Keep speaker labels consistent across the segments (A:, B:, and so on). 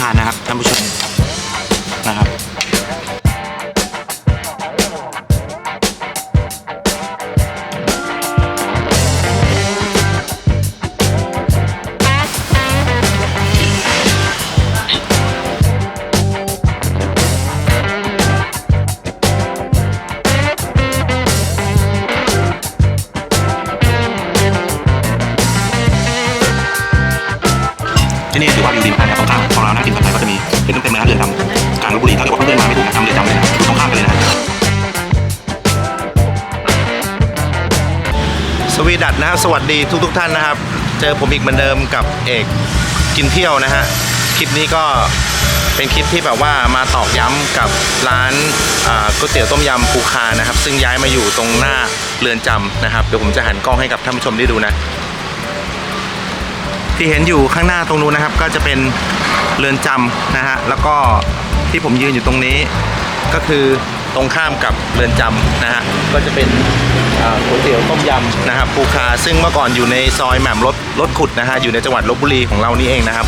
A: ทานนะครับท่านผู้ชม นะครับสวัสดีทุกทุกๆท่านนะครับ เจอผมอีกเหมือนเดิมกับเอกกินเที่ยวนะฮะคลิปนี้ก็เป็นคลิปที่แบบว่ามาตอกย้ำกับร้านก๋วยเตี๋ยวต้มยำปูคานะครับ ซึ่งย้ายมาอยู่ตรงหน้าเรือนจำนะครับเดี๋ยวผมจะหันกล้องให้กับท่านผู้ชมได้ดูนะ ที่เห็นอยู่ข้างหน้าตรงนู้นนะครับ ก็จะเป็นเรือนจำนะฮะแล้วก็ที่ผมยืนอยู่ตรงนี้ก็คือ ตรงข้ามกับเรือนจำนะฮะก็จะเป็นอ่าก๋วยเตี๋ยวต้มยำนะครับปูคาซึ่งเมื่อก่อนอยู่ในซอยแหม่มรถรถขุดนะฮะอยู่ในจังหวัดลบบุรีของเรานี่เองนะครับ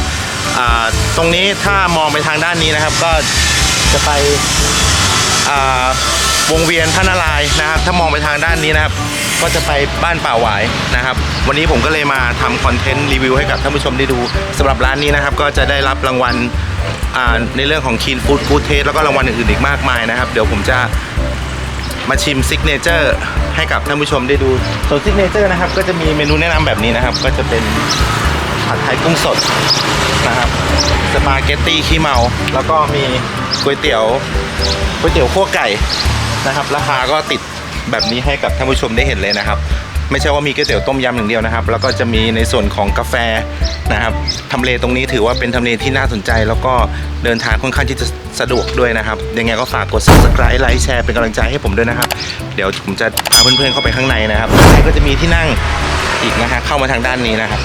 A: ตรงนี้ถ้ามองไปทางด้านนี้นะครับก็จะไปวงเวียนพระนารายนะครับ ถ้ามองไปทางด้านนี้นะครับ ก็จะไปบ้านป่าหวายนะครับ วันนี้ผมก็เลยมาทำคอนเทนต์รีวิวให้กับท่านผู้ชมได้ดูสำหรับร้านนี้นะครับ ก็จะได้รับรางวัล ในเรื่องของ Clean Food Food Taste แล้วก็รางวัลอื่นๆอีกมากมายนะครับ เดี๋ยวผมจะมาชิมซิกเนเจอร์ให้กับท่านผู้ชมได้ดูส่วนซิกเนเจอร์นะครับ ก็จะมีเมนูแนะนำแบบนี้นะครับ ก็จะเป็นผัดไทยกุ้งสดนะครับสปาเกตตี้ขี้เมา แล้วก็มีก๋วยเตี๋ยวก๋วยเตี๋ยวคั่วไก่นะครับ ราคาก็ติดแบบนี้ให้กับท่านผู้ชมได้เห็นเลยนะครับ ไม่ใช่ว่ามีก๋วยเตี๋ยวต้มยำอย่างเดียวนะครับ แล้วก็จะมีในส่วนของกาแฟนะครับทำเลตรงนี้ถือว่าเป็นทำเลที่น่าสนใจ แล้วก็เดินทางค่อนข้างที่จะสะดวกด้วยนะครับยังไงก็ฝากกด subscribe ไลค์แชร์เป็นกำลังใจให้ผมด้วยนะครับ เดี๋ยวผมจะพาเพื่อนๆเข้าไปข้างในนะครับข้างในก็จะมีที่นั่งอีกนะฮะเข้ามาทางด้านนี้นะครับ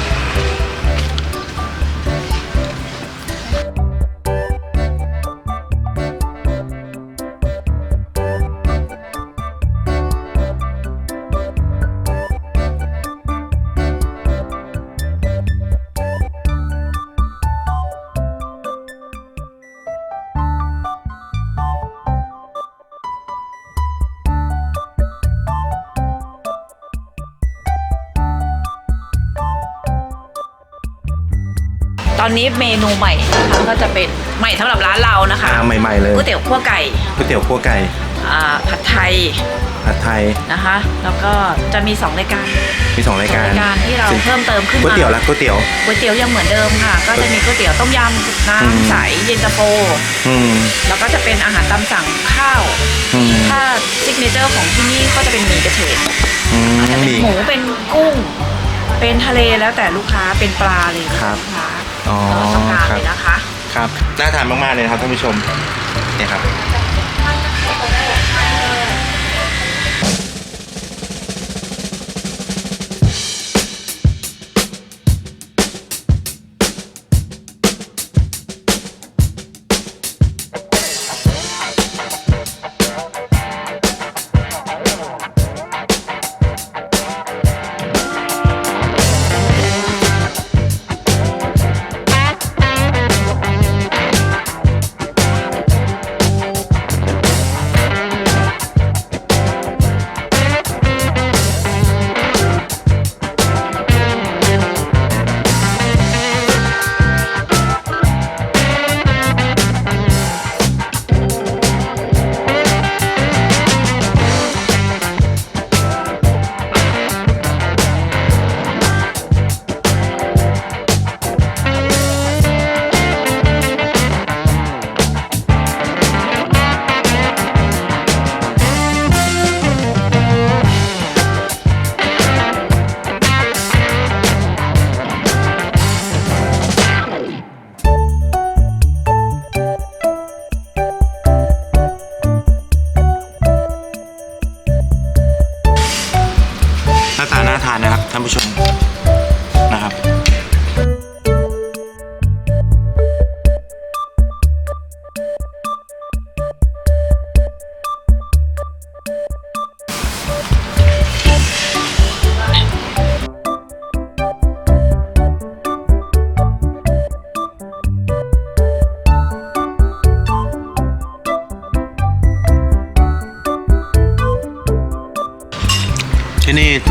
B: ตอนนี้เมนูใหม่นะคะก็จะเป็นใหม่สำหรับร้านเรานะคะ
A: อ่าใหม่ๆเลย
B: ก๋วยเตี๋ยวคั่วไก่
A: ก๋วยเตี๋ยวคั่วไก่
B: อ่าผัดไทย
A: ผัดไทย
B: นะคะ แล้วก็จะมี2รายการ
A: มีสองรายการ
B: รายการที่เราเพิ่มเติมขึ้น
A: ก๋วย
B: มา
A: เตี๋ยวละก๋วยเตี๋ยว
B: ก๋วยเตี๋ยวยังเหมือนเดิมค่ะ ก็จะมีก๋วยเตี๋ยวต้มยำ
A: อืม
B: น้ำใสเย็นตาโฟ
A: อืม
B: แล้วก็จะเป็นอาหารตามสั่งข้าว
A: อืม
B: ถ้าซิกเนเจอร์ของที่นี่ก็จะเป็นหมี่กระเฉด
A: อืม
B: อาจจะเป็น
A: มี
B: หมูเป็นกุ้ง เป็นทะเลแล้วแต่ลูกค้าเป็นปลาเลย
A: ครับ
B: ลูกค้า
A: อ๋อ
B: ต้องการเลยนะคะ
A: ครับน่าทานมากๆเลยนะครับท่านผู้ชมเนี่ยครับ ทานน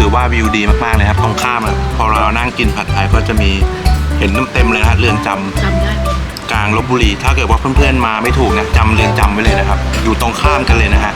A: ถือว่าวิวดีมากๆเลยครับตรงข้ามอะพอเรานั่งกินผัดไทยก็จะมีเห็นเต็มๆเลยนะฮะเรือนจำ
C: จำได้ไหม
A: กลางลบบุรี ถ้าเกิดว่าเพื่อนๆมาไม่ถูกนะจำเรือนจำไว้เลยนะครับ อยู่ตรงข้ามกันเลยนะฮะ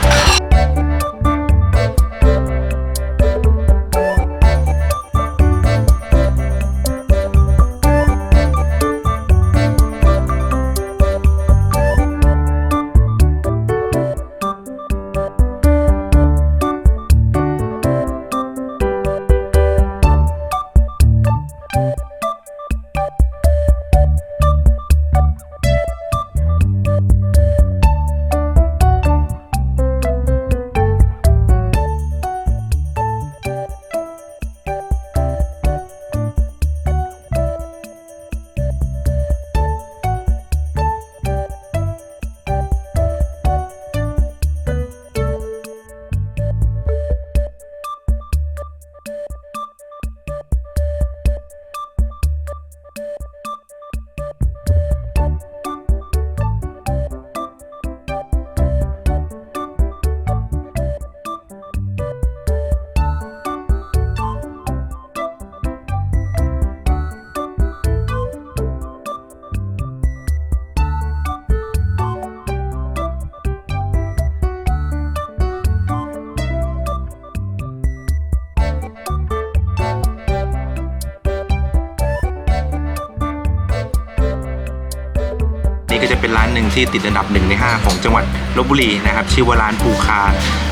A: นี่ก็จะเป็นร้านหนึ่งที่ติดอันดับหนึ่งในห้าของจังหวัดลบบุรีนะครับชื่อว่าร้านภูคา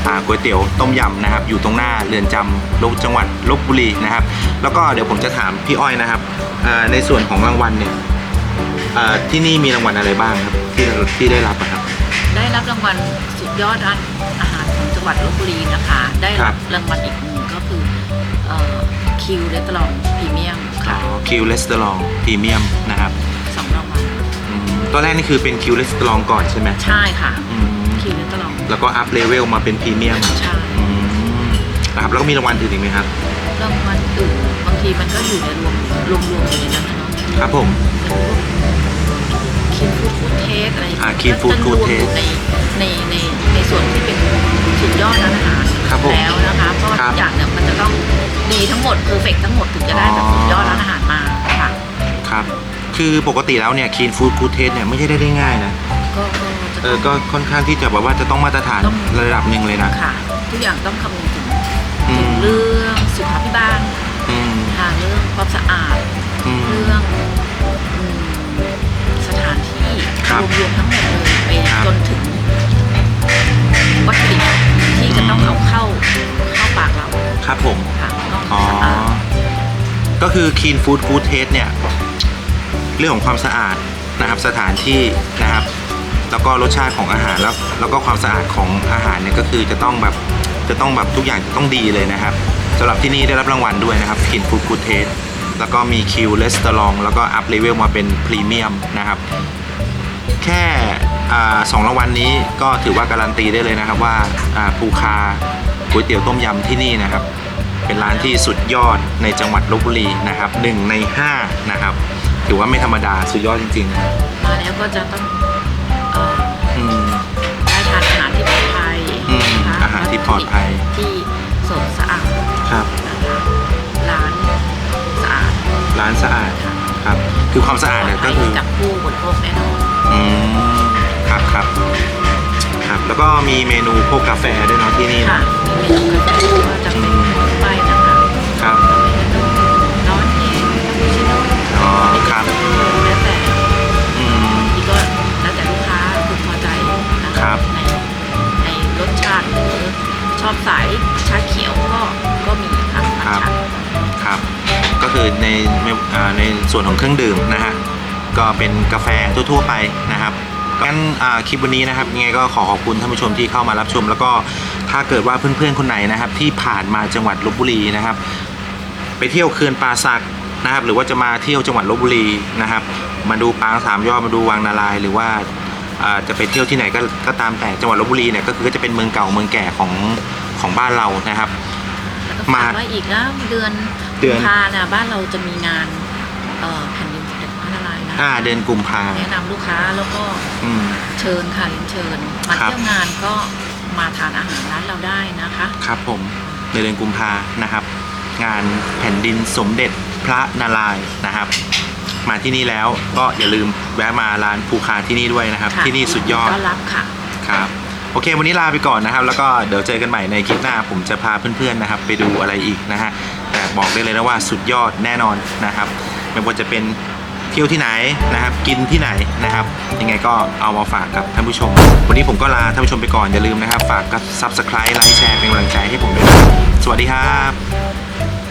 A: อ่าก๋วยเตี๋ยวต้มยำนะครับอยู่ตรงหน้าเรือนจำลบจังหวัดลบบุรีนะครับแล้วก็เดี๋ยวผมจะถามพี่อ้อยนะครับอ่าในส่วนของรางวัลเนี่ยอ่าที่นี่มีรางวัลอะไรบ้างครับที่ที่ได้รับอะครับ
B: ได้รับรางวัลสุดยอดร้านอาหารของจังหวัดลบบุรีนะคะ ได้
A: ครั
B: รับบรางวัลอีกหนึ่งก็คือคิวเรสตอรองพรีเมียมค่ะ
A: คิวเลสเตอรองพรีเมียมนะครับ ตอนแรกนี่คือเป็นคิวเลสเตอรองก่อนใช่ไหม
B: ใช่ค่ะ
A: อืม
B: คิวเรสตอรอง
A: แล้วก็อัพเลเวลมาเป็นพรีเมียม
B: ใช่
A: อืมนะครับแล้วก็มีรางวัลอื่นอีกไหมครับ
B: รางวัลอื่นบางทีมันก็อยู่ในรวมรวมรวมอยู่ในนั้นนะเนาะ
A: ครับผม
B: คิวฟูดฟูดเทสอะไรอย่าง
A: อ่า
B: เงี้ย
A: Kin Food
B: ก็จะร
A: Food
B: วมอยู่
A: Taste
B: ในในในในส่วนที่เป็นสุดยอดร้านอาหาร
A: ครับผม
B: แล้วนะคะเพราะว่า
A: ครับ
B: ทุกอย่างเนี่ยมันจะต้องดีทั้งหมดเพอร์เฟกทั้งหมดถึงจะได้แบบสุดยอดร้านอาหารมาค่ะ
A: ครับ คือปกติแล้วเนี่ยคีนฟู้ดกูเทสเนี่ยไม่ใช่ได้ได้ง่ายนะ
B: ก็ก็จะ
A: เออก็ค่อนข้างที่จะแบบว่าจะต้องมาตรฐาน
B: ต้อง
A: ระดับหนึ่งเลยนะ
B: ค่ะ ทุกอย่างต้องคำนึงถึง
A: อืม
B: เรื่องสุขาพิบาล
A: อืม
B: ค่ะเรื่องความสะอาด
A: อืม
B: เรื่องอืมสถานที่
A: ครับ
B: รวมๆทั้งหมดเลยไป
A: ครับ
B: จนถึงวัตถุดิบที่จะต้องเอาเข้าเข้าปากเรา
A: ครับผม
B: ค่ะต้อง
A: อ๋อ
B: สะอาด
A: ก็คือ Clean Food Good Taste เนี่ยเรื่องของความสะอาดนะครับสถานที่นะครับแล้วก็รสชาติของอาหารแล้วแล้วก็ความสะอาดของอาหารเนี่ยก็คือจะต้องแบบจะต้องแบบทุกอย่างจะต้องดีเลยนะครับสำหรับที่นี่ได้รับรางวัลด้วยนะครับ Clean Food Good Taste แล้วก็มีคิวเลสเตอรองแล้วก็อัพเลเวลมาเป็นพรีเมียมนะครับแค่สองรางวัลนี้ก็ถือว่าการันตีได้เลยนะครับว่าอ่าภูคาก๋วยเตี๋ยวต้มยำที่นี่นะครับ เป็นร้านที่สุดยอดในจังหวัดลบบุรีนะครับหนึ่งในห้านะครับ ถือว่าไม่ธรรมดาสุดยอดจริง
B: มาแล้วก็จะต้องเอ่อ
A: ๆ อืม
B: ได้ทานอาหารที่ปลอดภัย
A: อืม
B: นะคะ
A: อาหารที่ปลอดภัย
B: ที่สดสะอาด
A: ครับ
B: นะคะร้านสะอาด
A: ร้านสะอาด
B: ค่ะ
A: ครับ คือความสะอาดเนี่ยก็คือ
B: กับผู้บริโภคแน่นอน
A: อืม ครับครับครับ แล้วก็มีเมนูพวกกาแฟด้วยเนาะที่นี่
B: ค่ะ
A: นะ
B: มีเมนูกาแฟก็จะเป็นไปนะคะ
A: ครับ ครับ
B: แล้วแต่
A: อืม
B: นี่ก็แล้วแต่ลูกค้าคือพอใจนะะ
A: ครับ
B: ในในรสชาติหรือชอบสายชาเขียวก็ก็มีค่ะ
A: ครับ
B: ชา
A: ครับ ก็คือในอ่าในส่วนของเครื่องดื่มนะฮะ ก็เป็นกาแฟทั่วๆไปนะครับ งั้นอ่าคลิปวันนี้นะครับยังไงก็ขอขอบคุณท่านผู้ชมที่เข้ามารับชม แล้วก็ถ้าเกิดว่าเพื่อนๆคนไหนนะครับ ที่ผ่านมาจังหวัดลบบุรีนะครับ ไปเที่ยวเขื่อนป่าสัก นะครับ หรือว่าจะมาเที่ยวจังหวัดลบบุรีนะครับ มาดูปางสามยอดมาดูวังนารายณ์หรือว่าอ่าจะไปเที่ยวที่ไหนก็ก็ตามแต่จังหวัดลบบุรีเนี่ยก็คือก็จะเป็นเมืองเก่าเมืองแก่ของของบ้านเรานะครับ
B: แล้วก็
A: มา
B: ฝากไว้อีกนะเดือน
A: เดือน
B: กุมภาเนี่ยบ้านเราจะมีงานเอ่อแผ่นดินสมเด็จพระนารายณ์นะ
A: อ่าเดือนกุมภา
B: แนะนำลูกค้าแล้วก็
A: อืม
B: เชิญค่ะเรียนเชิญมา
A: ครับ
B: เที่ยวงานก็มาทานอาหารร้านเราได้นะคะ
A: ครับผมในเดือนกุมภานะครับ งานแผ่นดินสมเด็จ พระนารายณ์นะครับ มาที่นี่แล้วก็อย่าลืมแวะมาร้านภูคาที่นี่ด้วยนะครับ
B: ค่ะ
A: ที่นี่สุดยอด
B: ต้อนรับค่ะ
A: ครับโอเค วันนี้ลาไปก่อนนะครับ แล้วก็เดี๋ยวเจอกันใหม่ในคลิปหน้า ผมจะพาเพื่อนๆนะครับ ไปดูอะไรอีกนะฮะแต่บอกได้เลยนะว่าสุดยอดแน่นอนนะครับ ไม่ว่าจะเป็นเที่ยวที่ไหนนะครับ กินที่ไหนนะครับ ยังไงก็เอามาฝากกับท่านผู้ชม วันนี้ผมก็ลาท่านผู้ชมไปก่อนอย่าลืมนะครับ ฝากกับ subscribe ไลค์แชร์เป็นกำลังใจให้ผมด้วยนะครับสวัสดีครับ